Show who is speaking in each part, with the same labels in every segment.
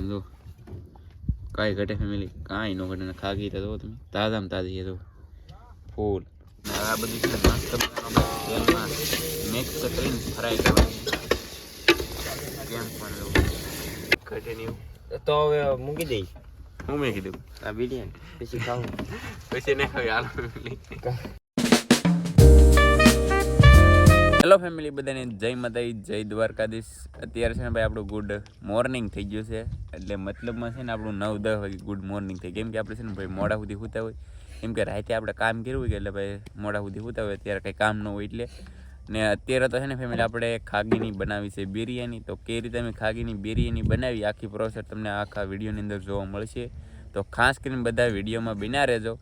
Speaker 1: આમ જો. કાંઈ ઘટે ફેમિલી કાંઈ ન ઘટે ખાગી તો તમે. તાજામાં તાજી છે ફૂલ. આ બધી છે મસ્ત તેલમાં મિક્સ કરીને ફ્રાય કરવાની. કેમ પણ ઘટે નહીં
Speaker 2: તો હવે મૂકી દઈ.
Speaker 1: હું મેં કીધું
Speaker 2: આ બિરિયાની. પછી ખાવું.
Speaker 1: પછી નહીં ખાવી હાલો હેલો ફેમિલી બધાને જય માતાજી, જય દ્વારકાધીશ. અત્યારે છે ને ભાઈ આપણું ગુડ મોર્નિંગ થઈ ગયું છે. એટલે મતલબમાં છે ને આપણું નવ દસ વાગે ગુડ મોર્નિંગ થઈ કેમ કે આપણે છે ને ભાઈ મોડા સુધી સૂતા હોય. કેમ કે રાતે આપણે કામ કર્યું હોય કે એટલે ભાઈ મોડા સુધી સૂતા હોય. અત્યારે કંઈ કામ ન હોય એટલે. ને અત્યારે તો છે ને ફેમિલી આપણે ખાગીની બનાવી છે બિરયાની. તો કઈ રીતે અમે ખાગીની બિરયાની બનાવી, આખી પ્રોસેસ તમને આખા વિડીયોની અંદર જોવા મળશે. તો ખાસ કરીને બધા વિડીયોમાં બિના રહેજો.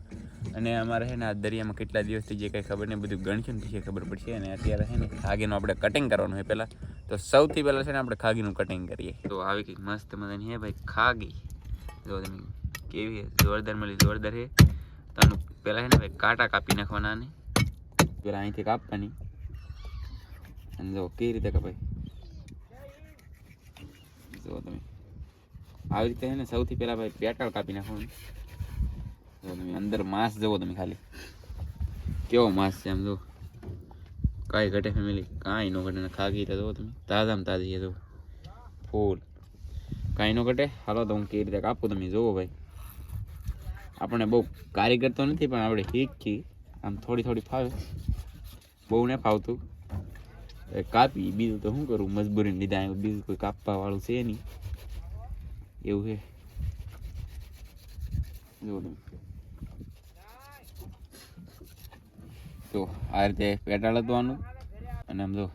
Speaker 1: અને અમારે છે ને આ દરિયામાં કેટલા દિવસથી જે કંઈ ખબર નહીં. બધું ગણશું ને પછી ખબર પડશે. અને અત્યારે છે ને ખાગીનું આપણે કટિંગ કરવાનું હોય પહેલાં. તો સૌથી પહેલાં છે ને આપણે ખાગીનું કટિંગ કરીએ. તો આવી કંઈક મસ્ત મજાની છે ભાઈ ખાગી. જો તમે કેવી જોરદાર મળી, જોરદાર છે. તો આનું પહેલાં છે ને ભાઈ કાંટા કાપી નાખવાના ને પહેલાં અહીંથી કાપવાની. અને જો કેવી રીતે કપાય. જો તમે. આવી રીતે છે ને સૌથી પહેલાં ભાઈ પેટાળ કાપી નાખવાનું. તમે અંદર માંસ જુઓ તમે ખાલી કેવો માંસ છે આમ જો કાંઈ ઘટે ફેમિલી કાંઈ ન ઘટે ખાગી તો તમે તાજામાં તાજી જો ફૂલ કાંઈ ન ઘટે હાલો તો હું કેવી રીતે કાપું તમે જુઓ ભાઈ આપણે બહુ કારીગર તો નથી પણ આપણે શીખી આમ થોડી થોડી ફાવે બહુ ને ફાવતું કાપી બીજું તો શું કરું મજબૂરીને લીધા બીજું કોઈ કાપવા વાળું છે નહીં એવું છે જુઓ તમે તો આ રીતે પેટાળ હતવાનું અને આમ જો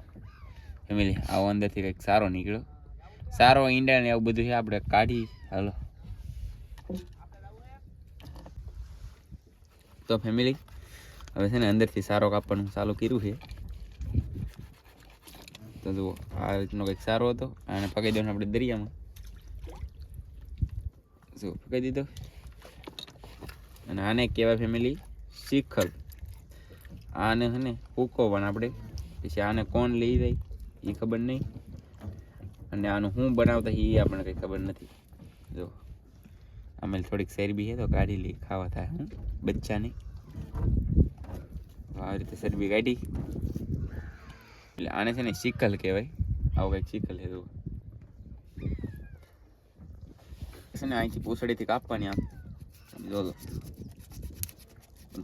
Speaker 1: ફેમિલી આવો અંદરથી કંઈક સારો નીકળ્યો. સારો ઈંડા ને એવું બધું છે, આપણે કાઢી, હાલો. તો ફેમિલી હવે છે ને અંદરથી સારો કાપવાનું ચાલુ કર્યું છે. તો જુઓ, આ રીતનો કંઈક સારો હતો. અને પકાઈ દેવાનું આપણે દરિયામાં. જો પકાઈ દીધો. અને આને કહેવાય ફેમિલી શીખલ આને છે ને કૂકો પણ આપણે. પછી આને કોણ લઈ જાય એ ખબર નહીં. અને આનું શું બનાવતા એ આપણને કંઈ ખબર નથી. જો અમે થોડીક શેરબી છે તો કાઢી લઈ, ખાવા થાય હું, બચ્ચાને. આવી રીતે શેરબી કાઢી. એટલે આને છે ને સિકલ કહેવાય. આવું કંઈક સિકલ છે જો છે ને અહીંથી પૂછડીથી કાપવાની આમ. જો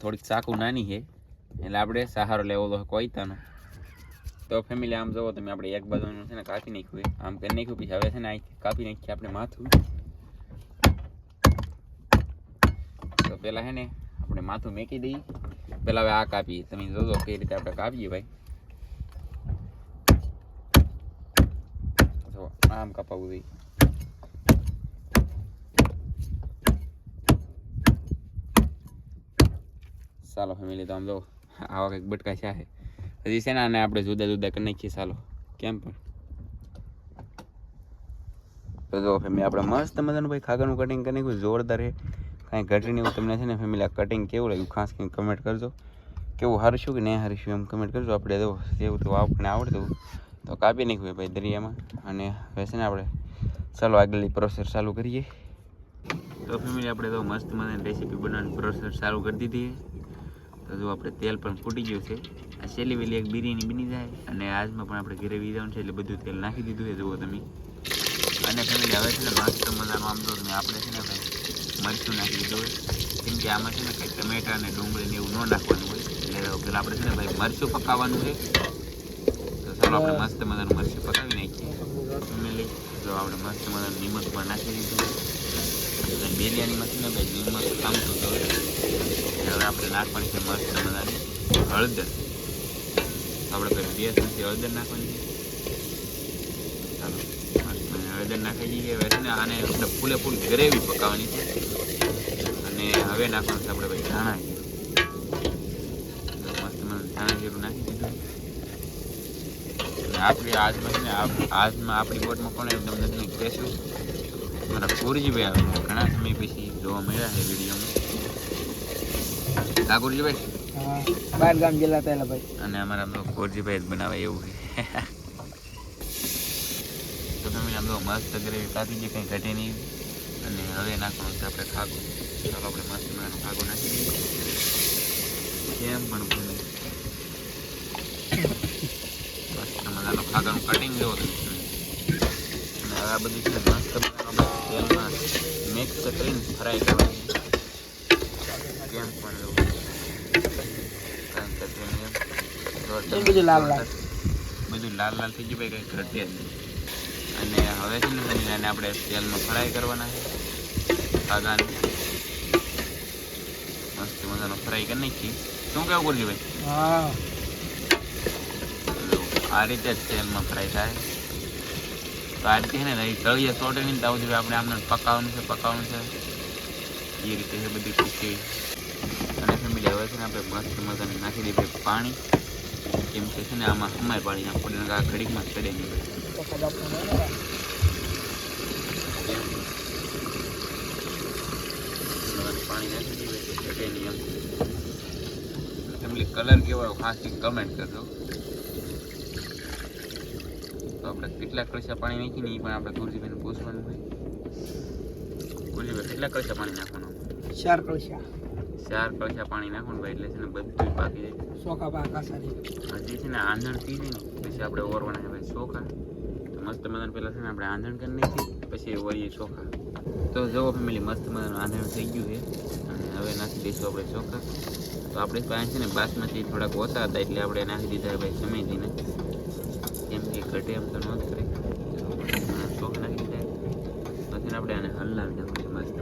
Speaker 1: થોડીક ચાકુ નાની છે એટલે આપણે સહારો લેવો તો કોઈતાનો તો ફેમિલી આમ જોવો તમે, આપણે એક બાજુનું છે ને કાપી નાખ્યું આમ કરી નાખ્યું, પછી હવે છે ને અહીંથી કાપી નાખીએ આપણે માથું. તો પહેલાં છે ને આપણે માથું મેકી દઈએ. પહેલાં હવે આ કાપીએ. તમે જોજો કઈ રીતે આપણે કાપીએ ભાઈ. આમ કાપાવું જોઈએ. ચાલો ફેમિલી તો આમ જો આવા કંઈક બટકા છે હજી છે ને આને આપણે જુદા જુદા કરી નાખીએ, ચાલો. કેમ પણ? તો જો ફેમિલી આપણે મસ્ત મજાનું ભાઈ ખાગરનું કટિંગ કરી નાખ્યું, જોરદાર છે કાંઈ ઘટી નહીં તમને છે ને ફેમિલી આ કટિંગ કેવું લાગ્યું? ખાસ કંઈક કમેન્ટ કરજો. કેવું હારશું કે નહીં હારશું એમ કમેન્ટ કરજો. આપણે જો, જેવું તો આપણને આવડતું તો કાપી નાખ્યું ભાઈ દરિયામાં. અને હવે છે ને આપણે, ચાલો આગળની પ્રોસેસ ચાલુ કરીએ. તો ફેમિલી આપણે તો મસ્ત મજાની રેસીપી બનાવવાની પ્રોસેસ ચાલુ કરી દીધી તો જો આપણે તેલ પણ ફૂટી ગયું છે. આ છેલ્લી વેલી એક બિરયાની બની જાય અને આજમાં પણ આપણે ઘરે જવાનું છે એટલે બધું તેલ નાખી દીધું છે, જુઓ તમે. અને ફેમિલી હવે છે ને મસ્ત મજાનું આમ તો તમે આપણે છે ને ભાઈ મરચું નાખી દીધું હોય. કેમ કે આમાં છે ને કંઈ ટમેટા અને ડુંગળીને એવું ન નાખવાનું હોય. એટલે પેલા આપણે છે ને ભાઈ મરચું પકાવવાનું છે. તો ચાલો આપણે મસ્ત મજાનું મરચું પકાવી નાખીએ. ફેમિલી જો આપણે મસ્ત મજાનું નિમક પણ નાખી દીધું. અને બિરયાનીમાં છે ને ભાઈ નિમક કામતું તો હવે આપણે નાખવાની છે મસ્ત મજાની હળદર. આપણે પેલી બે ચમચી હળદર નાખવાની છે. ચાલો હળદર નાખી દઈએ હવે છે ને આને આપણે ફૂલે ફૂલ ગ્રેવી પકાવવાની છે. અને હવે નાખવાનું છે આપણે ભાઈ ધાણા મસ્ત મને ધાણા જીરું નાખી દીધું. આપણી આજમાં છે ને આજમાં આપણી બોટમાં પણ એકદમ કંઈક કહેશું મારા કુરજીભાઈ આવે ઘણા સમય પછી જોવા મળ્યા છે વિડીયોમાં. ઠાકોરજીભાઈ
Speaker 2: બાર ગામ ગયેલા હતા ભાઈ.
Speaker 1: અને અમારા આમ કોરજીભાઈ જ બનાવે એવું છે. તો તમે આમ તો મસ્ત કરે પાકી જે કંઈ ઘટે નહીં. અને હવે નાખવાનું છે આપણે ખાગો ચાલો આપણે મસ્ત મજાનો ખાગો નાખી દઈએ. કેમ પણ ભૂલે મસ્ત મજાનો ખાગાનું કટિંગ જેવો અને હવે આ બધું છે મસ્ત મિક્સ કરીને ફ્રાય કરવાની કેમ પણ એવું કારણ
Speaker 2: કે બધું લાલ લાલ.
Speaker 1: બધું લાલ લાલ થઈ ગયું ભાઈ કંઈ ઘટે જ નહીં અને હવે છે ને બનીલાને આપણે તેલમાં ફ્રાય કરવાના છે ખાગાને મસ્ત મજાનો ફ્રાય કરી નાખીએ શું કેવું કરજો ભાઈ
Speaker 2: હા
Speaker 1: આ રીતે જ તેલમાં ફ્રાય થાય તો આ રીતે છે ને અહીં તળિયે સોટે નહીં સુધી આપણે આમને પકાવવાનું છે પકાવવાનું છે. એ રીતે છે બધી ખુશી અને ફેમિલી હવે છે ને આપણે મસ્ત મજાને નાખી દઈએ પાણી. કેમ કે છે ને આમાં હમાય પાણી નાખવું આ ઘડીકમાં ચડે નહીં પાણી નાખી ફેમિલી કલર કેવો ખાસ કમેન્ટ કરજો. આપણે કેટલા કળશા પાણી નાખી ને એ પણ આપણે ગુરજીભાઈને પૂછવાનું હોય. ગુરજીભાઈ કેટલા કળશા પાણી નાખવાનું?
Speaker 2: ચાર કળશા.
Speaker 1: ચાર કળશા પાણી નાખવાનું ભાઈ એટલે છે ને બધું પાકી જાય.
Speaker 2: સોખા પાકા સારી
Speaker 1: હજી છે ને આંધણ પી જાય ને પછી આપણે ઓરવાના છે ભાઈ સોખા તો મસ્ત મજાનું પહેલાં છે ને આપણે આંધણ કરી નાખીએ પછી ઓરીએ ચોખા. તો જવો ફેમિલી મસ્ત મજાનું આંધણ થઈ ગયું છે. અને હવે નાખી દઈશું આપણે ચોખા. તો આપણે પાસે છે ને બાસમતી થોડાક ઓછા હતા એટલે આપણે નાખી દીધા ભાઈ સમય કેમ કે ઘટે એમ તો ન જ કરે. નાખી જાય. પછી આપણે આને હલાવી નાખવું છે મસ્ત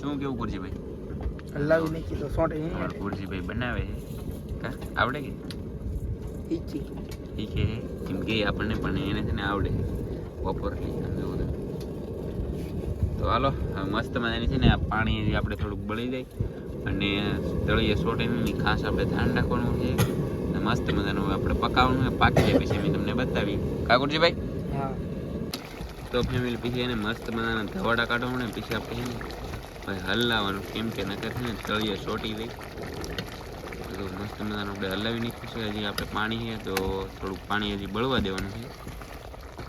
Speaker 1: શું કેવું ગુરજીભાઈ ભાઈ?
Speaker 2: હલાવી નહીં તો સોટે
Speaker 1: અમારા ગુરજીભાઈ બનાવે છે. કા? આવડે કે?
Speaker 2: ઈચી
Speaker 1: શીખે છે કેમ કે આપણને પણ એને છે ને આવડે બપોરથી સમજો તો. હાલો મસ્ત મજાની છે ને આ પાણી આપણે થોડુંક બળી જાય અને તળીએ સોટેની ખાસ આપણે ધ્યાન રાખવાનું છે. અને મસ્ત મજાનું હવે આપણે પકાવવાનું પાકી જાય પછી મેં તમને બતાવી. કાકુરજીભાઈ?
Speaker 2: હા.
Speaker 1: તો ફેમિલી પછી એને મસ્ત મજાના ધવાડા કાઢવાનું ને પછી આપણે એને ભાઈ હલાવવાનું. કેમ કે નકર છે ને તળીએ સોટી દઈ તો મસ્ત મજાનું આપણે હલાવી નાખ્યું છે હજી આપણે પાણી છે તો થોડુંક પાણી હજી બળવા દેવાનું છે.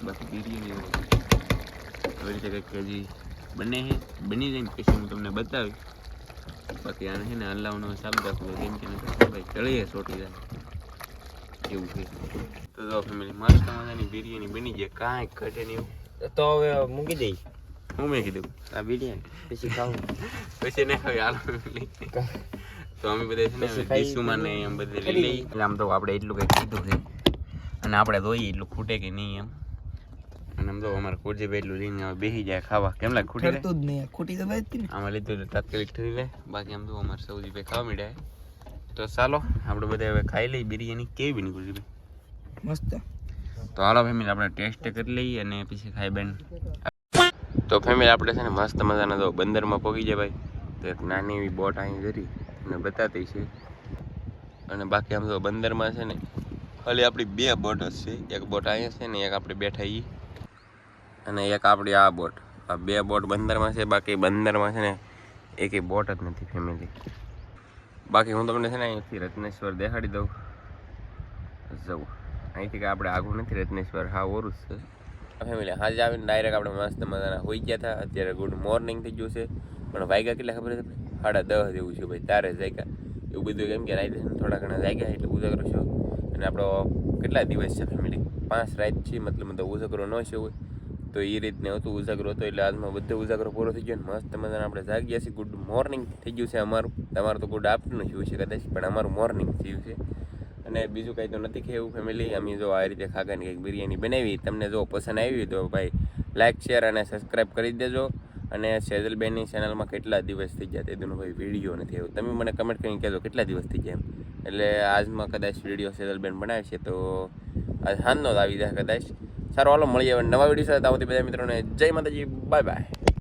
Speaker 1: બાકી બિરયાની આવી રીતે કંઈક હજી બને છે. બની જાય પછી હું તમને બતાવી બાકી આને છે ને હલાવવાનું ચાલુ રાખવું કેમ કે નકર ભાઈ તળીએ સોટી જાય. એવું છે. તો જો ફેમિલી મસ્ત મજાની બિરયાની બની જાય કાંઈ ઘટે નહીં
Speaker 2: તો હવે મૂકી દઈ.
Speaker 1: હું મેં કીધું
Speaker 2: આ બિરયાની પછી ખાવું.
Speaker 1: પછી ને હવે હાલો તો અમે બધા છે ને ડીશુમાં ને એમ બધે લઈ લઈ. એટલે આમ તો આપણે એટલું કંઈક કીધું છે અને આપણે જોઈએ એટલું ખૂટે કે નહીં એમ. અને આમ તો અમારે ખુરજી એટલું લઈને હવે બેસી જાય ખાવા. કેમ લાગે? ખૂટી
Speaker 2: જ નહીં ખૂટી તો
Speaker 1: આમાં લીધું તાત્કાલિક ઠરી લે. બાકી આમ તો અમારે સૌજી ભાઈ ખાવા મીડ્યા તો ચાલો આપણે બધા હવે ખાઈ લઈએ બિરયાની. કેવી નીકળી ભાઈ?
Speaker 2: મસ્ત.
Speaker 1: તો હાલો ફેમિલી આપણે ટેસ્ટ કરી લઈએ અને પછી ખાઈ બેન. તો ફેમિલી આપણે છે ને મસ્ત મજાના તો બંદરમાં પહોંચી જાય ભાઈ. તો એક નાની એવી બોટ અહીં જરી અને બતાતી છે. અને બાકી આમ તો બંદરમાં છે ને ખાલી આપણી બે બોટ છે. એક બોટ અહીંયા છે ને એક આપણે બેઠા ઈ. અને એક આપણી આ બોટ. આ બે બોટ બંદરમાં છે બાકી બંદરમાં છે ને એકેય બોટ જ નથી ફેમિલી બાકી હું તમને છે ને અહીંથી રત્નેશ્વર દેખાડી દઉં. જવું. અહીંથી કે આપણે આગું નથી રત્નેશ્વર. હા, ઓરું છે. ફેમિલી હાજર આવીને ડાયરેક્ટ આપણે મસ્ત મજાના હોઈ ગયા હતા. અત્યારે ગુડ મોર્નિંગ થઈ ગયું છે. પણ વાગ્યા કેટલા ખબર છે સાડા દસ જેવું છે ભાઈ, તારે જાયકા એવું બધું કેમ કે રાતે થોડા ઘણા જાગ્યા એટલે ઉજાગરો છો. અને આપણો કેટલા દિવસ છે ફેમિલી પાંચ રાત છે, મતલબ તો ઉજાગરો ન છે હોય. તો એ રીતને હતું ઉજાગરો હતો, એટલે આજમાં બધો ઉજાગરો પૂરો થઈ ગયો ને મસ્ત મજાને આપણે જાગ્યા છીએ. ગુડ મોર્નિંગ થઈ ગયું છે અમારું. તમારું તો ગુડ આફ્ટરનૂન થયું છે કદાચ, પણ અમારું મોર્નિંગ થયું છે. અને બીજું કાંઈ તો નથી ખેવું ફેમિલી અમે જો આ રીતે ખાગાની કંઈક બિરયાની બનાવી, તમને જો પસંદ આવી તો ભાઈ લાઇક શેર અને સબસ્ક્રાઈબ કરી દેજો. અને સેજલબેનની ચેનલમાં કેટલા દિવસ થઈ ગયા તેનું ભાઈ વીડિયો નથી આવ્યો. તમે મને કમેન્ટ કરીને કહેજો કેટલા દિવસ થઈ ગયા એમ. એટલે આજમાં કદાચ વીડિયો સેજલબેન બનાવે છે તો આજ હાનનો જ આવી જાય કદાચ. સારો હાલો મળીએ નવા વીડિયો સાથે. આવતી બધા મિત્રોને જય માતાજી બાય બાય.